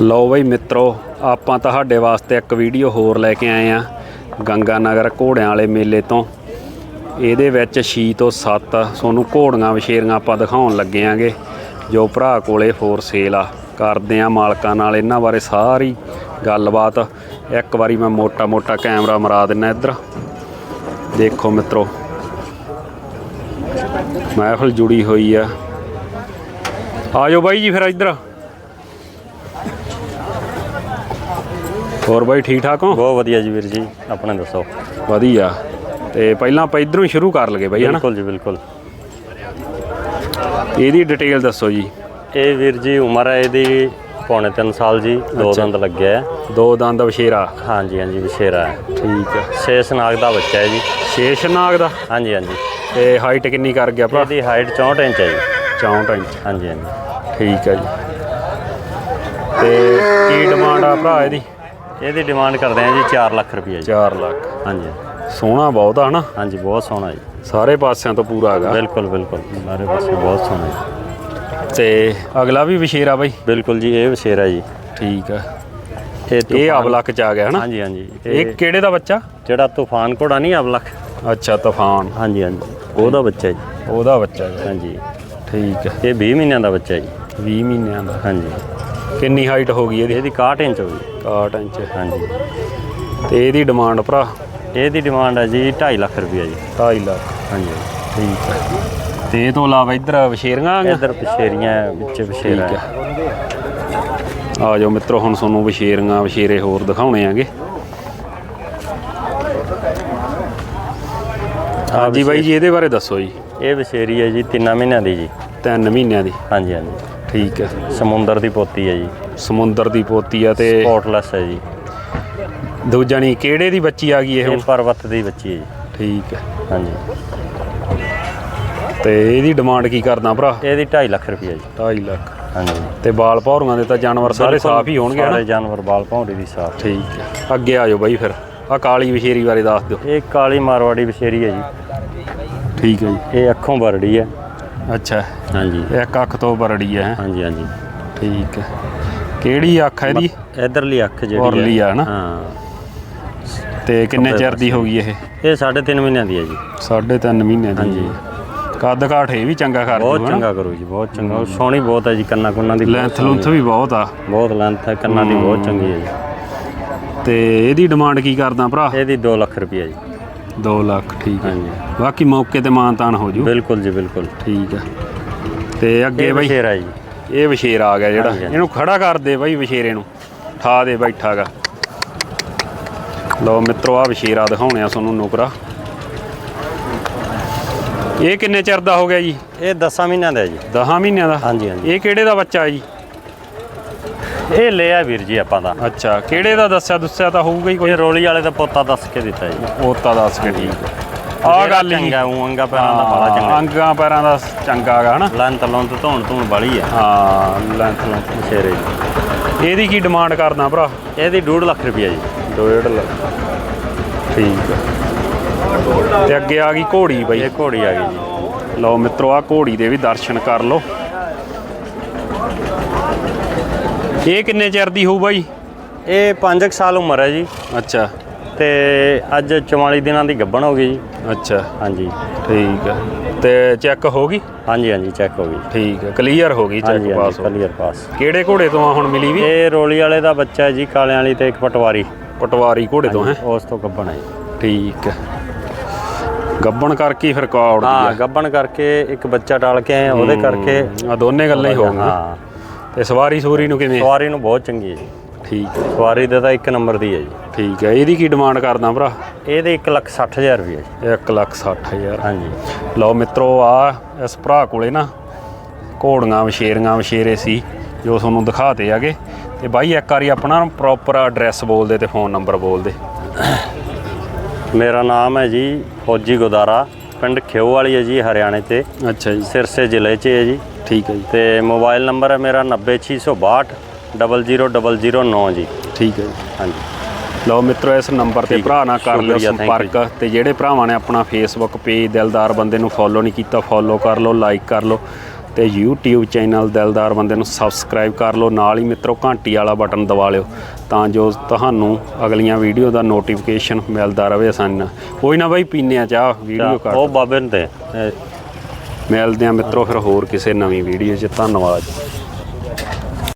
ਲਓ ਬਈ ਮਿੱਤਰੋ, ਆਪਾਂ ਤੁਹਾਡੇ ਵਾਸਤੇ ਇੱਕ ਵੀਡੀਓ ਹੋਰ ਲੈ ਕੇ ਆਏ ਆ, ਗੰਗਾ ਨਗਰ ਘੋੜਿਆਂ ਵਾਲੇ ਮੇਲੇ ਤੋਂ। ਇਹਦੇ ਵਿੱਚ 6 ਤੋਂ 7 ਤੁਹਾਨੂੰ ਘੋੜੀਆਂ ਵਿਸ਼ੇਰੀਆਂ ਆਪਾਂ ਦਿਖਾਉਣ ਲੱਗੇ ਆਂਗੇ, ਜੋ ਭਰਾ ਕੋਲੇ ਫੋਰ ਸੇਲ ਆ। ਕਰਦੇ ਆ ਮਾਲਕਾਂ ਨਾਲ ਇਹਨਾਂ ਬਾਰੇ ਸਾਰੀ ਗੱਲਬਾਤ। ਇੱਕ ਵਾਰੀ ਮੈਂ ਮੋਟਾ ਮੋਟਾ ਕੈਮਰਾ ਮਰਾ ਦਿੰਨਾ ਇੱਧਰ। ਦੇਖੋ ਮਿੱਤਰੋ, ਮਹਿਫਲ ਜੁੜੀ ਹੋਈ ਆ। ਆਜੋ ਬਾਈ ਜੀ ਫਿਰ ਇੱਧਰ। ਹੋਰ ਬਾਈ ਠੀਕ ਠਾਕ ਹੋ? ਬਹੁਤ ਵਧੀਆ ਜੀ ਵੀਰ ਜੀ ਆਪਣੇ ਦੱਸੋ? ਵਧੀਆ। ਤੇ ਪਹਿਲਾਂ ਆਪਾਂ ਇਧਰੋਂ ਸ਼ੁਰੂ ਕਰ ਲਗੇ ਬਾਈ ਹਨਾ? ਬਿਲਕੁਲ ਜੀ ਬਿਲਕੁਲ। ਇਹਦੀ ਡਿਟੇਲ ਦੱਸੋ ਜੀ। ਇਹ ਵੀਰ ਜੀ ਉਮਰ ਹੈ ਇਹਦੀ ਪੌਣੇ 3 ਸਾਲ ਜੀ ਦੋ ਦੰਦ ਲੱਗਿਆ ਹੈ ਦੋ ਦੰਦ ਵਸ਼ੇਰਾ ਹਾਂਜੀ ਹਾਂਜੀ ਵਿਸ਼ੇਰਾ ਹੈ। ਠੀਕ ਹੈ ਛੇ ਨਾਗ ਦਾ ਬੱਚਾ ਹੈ ਜੀ। ਸ਼ੇਸ਼ ਨਾਗ ਦਾ? ਹਾਂਜੀ ਹਾਂਜੀ। ਤੇ ਹਾਈਟ ਕਿੰਨੀ ਕਰ ਗਿਆ ਭਰਾ? ਇਹਦੀ ਹਾਈਟ 64 ਇੰਚ ਹੈ ਜੀ। 64 ਇੰਚ। ਹਾਂਜੀ ਹਾਂਜੀ। ਠੀਕ ਹੈ ਜੀ। ਤੇ ਕੀ ਡਿਮਾਂਡ ਆ ਭਰਾ ਇਹਦੀ? ਇਹਦੀ ਡਿਮਾਂਡ ਕਰਦੇ ਆ ਜੀ 4 ਲੱਖ ਰੁਪਏ ਜੀ। 4 ਲੱਖ। ਹਾਂਜੀ। ਸੋਹਣਾ ਬਹੁਤ ਆ ਹਨਾ ਹਾਂਜੀ ਬਹੁਤ ਸੋਹਣਾ ਜੀ। ਸਾਰੇ ਪਾਸਿਆਂ ਤੋਂ ਪੂਰਾ ਹੈਗਾ। ਬਿਲਕੁਲ ਬਿਲਕੁਲ। ਸਾਰੇ ਪਾਸੇ ਬਹੁਤ ਸੋਹਣਾ ਜੀ। ਤੇ ਅਗਲਾ ਵੀ ਵਸ਼ੇਰਾ ਬਾਈ? ਬਿਲਕੁਲ ਜੀ ਇਹ ਵਿਸ਼ੇਰਾ ਜੀ। ਠੀਕ ਹੈ ਇਹ ਅਬਲਕ ਚ ਆ ਗਿਆ ਹਨਾ? ਹਾਂਜੀ ਹਾਂਜੀ। ਇਹ ਕਿਹੜੇ ਦਾ ਬੱਚਾ? ਜਿਹੜਾ ਤੂਫਾਨ ਘੋੜਾ ਨਹੀਂ ਅਬਲਖ ਅੱਛਾ ਤੂਫਾਨ। ਹਾਂਜੀ ਹਾਂਜੀ। ਉਹਦਾ ਬੱਚਾ ਜੀ। ਉਹਦਾ ਬੱਚਾ। ਹਾਂਜੀ। ਠੀਕ ਹੈ ਇਹ 20 ਮਹੀਨਿਆਂ ਦਾ ਬੱਚਾ ਜੀ। 20 ਮਹੀਨਿਆਂ ਦਾ। ਹਾਂਜੀ। ਕਿੰਨੀ ਹਾਈਟ ਹੋ ਗਈ ਇਹਦੀ? ਇਹਦੀ 61 ਇੰਚ ਹੋ ਗਈ। 61 ਇੰਚ ਹਾਂਜੀ। ਤੇ ਇਹਦੀ ਡਿਮਾਂਡ ਭਰਾ? ਇਹਦੀ ਡਿਮਾਂਡ ਹੈ ਜੀ 2.5 ਲੱਖ ਰੁਪਇਆ ਜੀ। 2.5 ਲੱਖ। ਹਾਂਜੀ ਠੀਕ ਹੈ। ਤੇ ਇਹ ਤੋਂ ਇਲਾਵਾ ਇੱਧਰ ਵਸ਼ੇਰੀਆਂ ਆ ਗਈਆਂ? ਇਧਰ ਪਛੇਰੀਆਂ ਵਿੱਚ ਹੈ। ਆ ਜਾਓ ਮਿੱਤਰੋ ਹੁਣ ਤੁਹਾਨੂੰ ਵਸ਼ੇਰੀਆਂ ਵਸ਼ੇਰੇ ਹੋਰ ਦਿਖਾਉਣੇ ਆਗੇ। ਹਾਂਜੀ ਬਾਈ ਜੀ ਇਹਦੇ ਬਾਰੇ ਦੱਸੋ ਜੀ। ਇਹ ਵਿਸ਼ੇਰੀ ਹੈ ਜੀ 3 ਮਹੀਨਿਆਂ ਦੀ ਜੀ। 3 ਮਹੀਨਿਆਂ ਦੀ। ਹਾਂਜੀ ਹਾਂਜੀ। ਠੀਕ ਹੈ। ਸਮੁੰਦਰ ਦੀ ਪੋਤੀ ਹੈ ਜੀ। ਸਮੁੰਦਰ ਦੀ ਪੋਤੀ ਆ ਤੇ ਸਪੋਰਟਲੈਸ ਹੈ ਜੀ। ਦੂਜਣੀ ਕਿਹੜੇ ਦੀ ਬੱਚੀ ਆ ਗਈ ਇਹ? ਇਹ ਹੁਣ ਪਰਬਤ ਦੀ ਬੱਚੀ ਹੈ ਜੀ। ਠੀਕ ਹੈ। ਹਾਂਜੀ। ਤੇ ਇਹਦੀ ਡਿਮਾਂਡ ਕੀ ਕਰਦਾ ਭਰਾ? ਇਹਦੀ 2.5 ਲੱਖ ਰੁਪਇਆ ਜੀ। 2.5 ਲੱਖ। ਹਾਂਜੀ। ਤੇ ਬਾਲ ਭੌਰੀਆਂ ਦੇ ਤਾਂ ਜਾਨਵਰ ਸਾਰੇ ਸਾਫ਼ ਹੀ ਹੋਣਗੇ ਸਾਰੇ ਜਾਨਵਰ ਬਾਲ ਭੌਂਰੀ ਦੀ ਸਾਫ਼। ਠੀਕ ਹੈ। ਅੱਗੇ ਆ ਜਾਓ ਬਾਈ ਫਿਰ। ਆ ਕਾਲੀ ਵਿਸ਼ੇਰੀ ਬਾਰੇ ਦੱਸ ਦਿਓ। ਇਹ ਕਾਲੀ ਮਾਰਵਾੜੀ ਵਿਸ਼ੇਰੀ ਹੈ ਜੀ। ਠੀਕ ਹੈ ਜੀ। ਇਹ ਅੱਖੋਂ ਬਰੜੀ ਹੈ। ਅੱਛਾ। ਹਾਂਜੀ। ਇੱਕ ਅੱਖ ਤੋਂ ਬਰੜੀ ਹੈ। ਹਾਂਜੀ ਹਾਂਜੀ। ਠੀਕ ਹੈ। ਕਿਹੜੀ ਅੱਖ ਹੈ ਇਹਦੀ? ਇਧਰਲੀ ਅੱਖ ਜਿਹੜੀ ਔਰਲੀ ਆ ਨਾ ਹਾਂ। ਤੇ ਕਿੰਨੇ ਚਿਰ ਦੀ ਹੋ ਗਈ ਇਹ? ਇਹ 3.5 ਮਹੀਨਿਆਂ ਦੀ ਹੈ ਜੀ। ਸਾਢੇ ਤਿੰਨ ਮਹੀਨੇ ਦੀ। ਹਾਂਜੀ। ਕੱਦ ਕਾਠ ਇਹ ਵੀ ਚੰਗਾ ਕਰ ਬਹੁਤ ਚੰਗਾ ਕਰੂ ਜੀ ਬਹੁਤ ਚੰਗਾ। ਉਹ ਸੋਹਣੀ ਬਹੁਤ ਹੈ ਜੀ ਕੰਨਾਂ ਕੁੰਨਾਂ ਦੀ ਲੈਂਥ ਲੁੰਥ ਵੀ ਬਹੁਤ ਆ। ਬਹੁਤ ਲੈਂਥ ਹੈ ਕੰਨਾਂ ਦੀ ਬਹੁਤ ਚੰਗੀ ਹੈ ਜੀ। ਤੇ ਇਹਦੀ ਡਿਮਾਂਡ ਕੀ ਕਰਦਾ ਭਰਾ? ਇਹਦੀ 2 ਲੱਖ ਰੁਪਏ ਜੀ। 2 ਲੱਖ ਠੀਕ ਹੈ। ਹਾਂਜੀ। ਬਾਕੀ ਮੌਕੇ ਤੇ ਮਾਨਤਾਨ ਹੋ ਜੂ। ਬਿਲਕੁਲ ਜੀ ਬਿਲਕੁਲ। ਠੀਕ ਹੈ। ਤੇ ਅੱਗੇ ਇਹ ਬਾਈ। ਬਸ਼ੇਰਾ ਜੀ। ਇਹ ਵਿਸ਼ੇਰ ਆ ਗਿਆ ਜਿਹੜਾ। ਹਾਂਜੀ, ਹਾਂਜੀ। ਇਹਨੂੰ ਖੜਾ ਕਰ ਦੇ ਬਾਈ ਵਿਸ਼ੇਰੇ ਨੂੰ। ਠਾ ਦੇ ਬੈਠਾਗਾ। ਲਓ ਮਿੱਤਰੋ ਆ ਵਿਸ਼ੇਰਾ ਦਿਖਾਉਣੇ ਆ ਤੁਹਾਨੂੰ ਨੁਕਰਾ। ਇਹ ਕਿੰਨੇ ਚਿਰ ਦਾ ਹੋ ਗਿਆ ਜੀ? ਇਹ 10 ਮਹੀਨਿਆਂ ਦਾ ਹੈ ਜੀ। 10 ਮਹੀਨਿਆਂ ਦਾ? ਹਾਂਜੀ ਹਾਂਜੀ। ਇਹ ਕਿਹੜੇ ਦਾ ਬੱਚਾ ਜੀ? ਇਹ ਲਿਆ ਵੀਰ ਜੀ ਆਪਾਂ ਦਾ। ਅੱਛਾ ਕਿਹੜੇ ਦਾ ਦੱਸਿਆ ਦੱਸਿਆ ਤਾਂ ਹੋਊਗਾ ਹੀ ਕੋਈ। ਇਹ ਰੋਲੀ ਵਾਲੇ ਦਾ ਪੋਤਾ ਦੱਸ ਕੇ ਦਿੱਤਾ ਜੀ। ਉਹ ਤਾਂ ਦੱਸ ਕੇ ਠੀਕ ਹੈ। ਆ ਗੱਲ ਹੀ ਚੰਗਾ ਉਹ ਅੰਗਾ ਪੈਰਾਂ ਦਾ ਬੜਾ ਚੰਗਾ। ਅੰਗਾਂ ਪੈਰਾਂ ਦਾ ਚੰਗਾ ਹੈਗਾ ਹਨਾ? ਲੰਤ ਲੰਤ ਧੌਣ ਧੂਣ ਵਾਲੀ ਹੈ ਹਾਂ ਲੈਂਥ ਲੈਂਥ ਬਸ਼ੇਰੇ ਜੀ ਇਹਦੀ ਕੀ ਡਿਮਾਂਡ ਕਰਦਾ ਭਰਾ? ਇਹਦੀ 2.5 ਲੱਖ ਰੁਪਏ ਜੀ। 2.5 ਲੱਖ। ਠੀਕ ਹੈ। ਤੇ ਅੱਗੇ ਆ ਗਈ ਘੋੜੀ ਬਈ। ਇਹ ਘੋੜੀ ਆ ਗਈ ਜੀ। ਲਓ ਮਿੱਤਰੋ ਆ ਘੋੜੀ ਦੇ ਵੀ ਦਰਸ਼ਨ ਕਰ ਲਓ। ਇਹ ਕਿੰਨੇ ਚਿਰ ਦੀ ਹੋਊ ਬਾਈ? ਇਹ 5 ਸਾਲ ਉਮਰ ਹੈ ਜੀ। ਅੱਛਾ। ਤੇ ਅੱਜ 44 ਦਿਨਾਂ ਦੀ ਗੱਭਣ ਹੋ ਗਈ ਜੀ। ਅੱਛਾ। ਹਾਂਜੀ। ਠੀਕ ਹੈ। ਤੇ ਚੈੱਕ ਹੋ ਗਈ? ਹਾਂਜੀ ਹਾਂਜੀ ਚੈੱਕ ਹੋ ਗਈ। ਠੀਕ ਹੈ। ਕਲੀਅਰ ਹੋ ਗਈ ਚੈੱਕ ਪਾਸ ਕਲੀਅਰ ਪਾਸ। ਕਿਹੜੇ ਘੋੜੇ ਤੋਂ ਆ ਹੁਣ ਮਿਲੀ ਵੀ? ਇਹ ਰੋਲੀ ਵਾਲੇ ਦਾ ਬੱਚਾ ਹੈ ਜੀ ਕਾਲਿਆਂ ਵਾਲੀ ਤੇ ਇੱਕ ਪਟਵਾਰੀ। ਪਟਵਾਰੀ ਘੋੜੇ ਤੋਂ ਹੈ? ਉਸ ਤੋਂ ਗੱਭਣ ਹੈ ਜੀ। ਠੀਕ ਹੈ। ਗੱਬਣ ਕਰਕੇ ਫਿਰ ਕੌੜ ਹਾਂ ਦੀ ਗੱਭਣ ਕਰਕੇ ਇੱਕ ਬੱਚਾ ਟਾਲ ਕੇ ਆਏ ਉਹਦੇ ਕਰਕੇ ਆ ਦੋਨੇ ਗੱਲਾਂ ਹੀ ਹੋ ਗਈਆਂ ਹਾਂ। ਤੇ ਸਵਾਰੀ ਸੂਰੀ ਨੂੰ ਕਿਵੇਂ? ਸਵਾਰੀ ਨੂੰ ਬਹੁਤ ਚੰਗੀ ਹੈ ਜੀ। ਠੀਕ ਹੈ। ਸਵਾਰੀ ਦਾ ਤਾਂ ਇੱਕ ਨੰਬਰ ਦੀ ਹੈ ਜੀ। ਠੀਕ ਹੈ। ਇਹਦੀ ਕੀ ਡਿਮਾਂਡ ਕਰਦਾ ਭਰਾ? ਇਹਦੇ 1 ਲੱਖ 60 ਹਜ਼ਾਰ ਰੁਪਏ ਜੀ। 1 ਲੱਖ 60 ਹਜ਼ਾਰ। ਹਾਂਜੀ। ਲਓ ਮਿੱਤਰੋ ਆ ਇਸ ਭਰਾ ਕੋਲੇ ਨਾ ਘੋੜੀਆਂ ਵਸ਼ੇਰੀਆਂ ਵਸ਼ੇਰੇ ਸੀ ਜੋ ਤੁਹਾਨੂੰ ਦਿਖਾਤੇ ਆਗੇ ਤੇ ਬਾਈ ਇੱਕ ਵਾਰੀ ਆਪਣਾ ਪ੍ਰੋਪਰ ਐਡਰੈਸ ਬੋਲ ਦੇ ਤੇ ਫੋਨ ਨੰਬਰ ਬੋਲ ਦੇ। ਮੇਰਾ ਨਾਮ ਹੈ ਜੀ ਫੌਜੀ ਗੁਦਾਰਾ ਪਿੰਡ ਖਿਓ ਵਾਲੀ ਹੈ ਜੀ ਹਰਿਆਣੇ ਤੇ। ਅੱਛਾ ਜੀ। ਸਿਰਸੇ ਜ਼ਿਲ੍ਹੇ 'ਚ ਹੈ ਜੀ। ਠੀਕ ਹੈ ਜੀ। ਤੇ ਮੋਬਾਈਲ ਨੰਬਰ ਹੈ ਮੇਰਾ 90662 00009 ਜੀ। ਠੀਕ ਹੈ ਜੀ। ਹਾਂਜੀ। ਲਓ ਮਿੱਤਰੋ ਇਸ ਨੰਬਰ ਤੇ ਭਰਾ ਨਾਲ ਕਰ ਲਿਓ ਸੰਪਰਕ। ਤੇ ਜਿਹੜੇ ਭਰਾਵਾਂ ਨੇ ਆਪਣਾ ਫੇਸਬੁੱਕ ਪੇਜ ਦਿਲਦਾਰ ਬੰਦੇ ਨੂੰ ਫੋਲੋ ਨਹੀਂ ਕੀਤਾ ਫੋਲੋ ਕਰ ਲਓ ਲਾਈਕ ਕਰ ਲਓ। ਤੇ YouTube ਚੈਨਲ ਦਿਲਦਾਰ ਬੰਦੇ ਨੂੰ ਸਬਸਕ੍ਰਾਈਬ ਕਰ ਲਓ ਨਾਲ ਹੀ ਮਿੱਤਰੋ ਘੰਟੀ ਵਾਲਾ ਬਟਨ ਦਬਾ ਲਿਓ ਤਾਂ ਜੋ ਤੁਹਾਨੂੰ ਅਗਲੀਆਂ ਵੀਡੀਓ ਦਾ ਨੋਟੀਫਿਕੇਸ਼ਨ ਮਿਲਦਾ ਰਹੇ ਆਸਾਨੀ ਨਾਲ ਕੋਈ ਨਾ ਬਾਈ ਪੀਨੇ ਆ ਚਾਹ ਵੀਡੀਓ ਕਰ ਉਹ ਬਾਬੇ ਨੂੰ ਦੇ। ਮਿਲਦੇ ਆ ਮਿੱਤਰੋ ਫਿਰ ਹੋਰ ਕਿਸੇ ਨਵੀਂ ਵੀਡੀਓ 'ਚ। ਧੰਨਵਾਦ।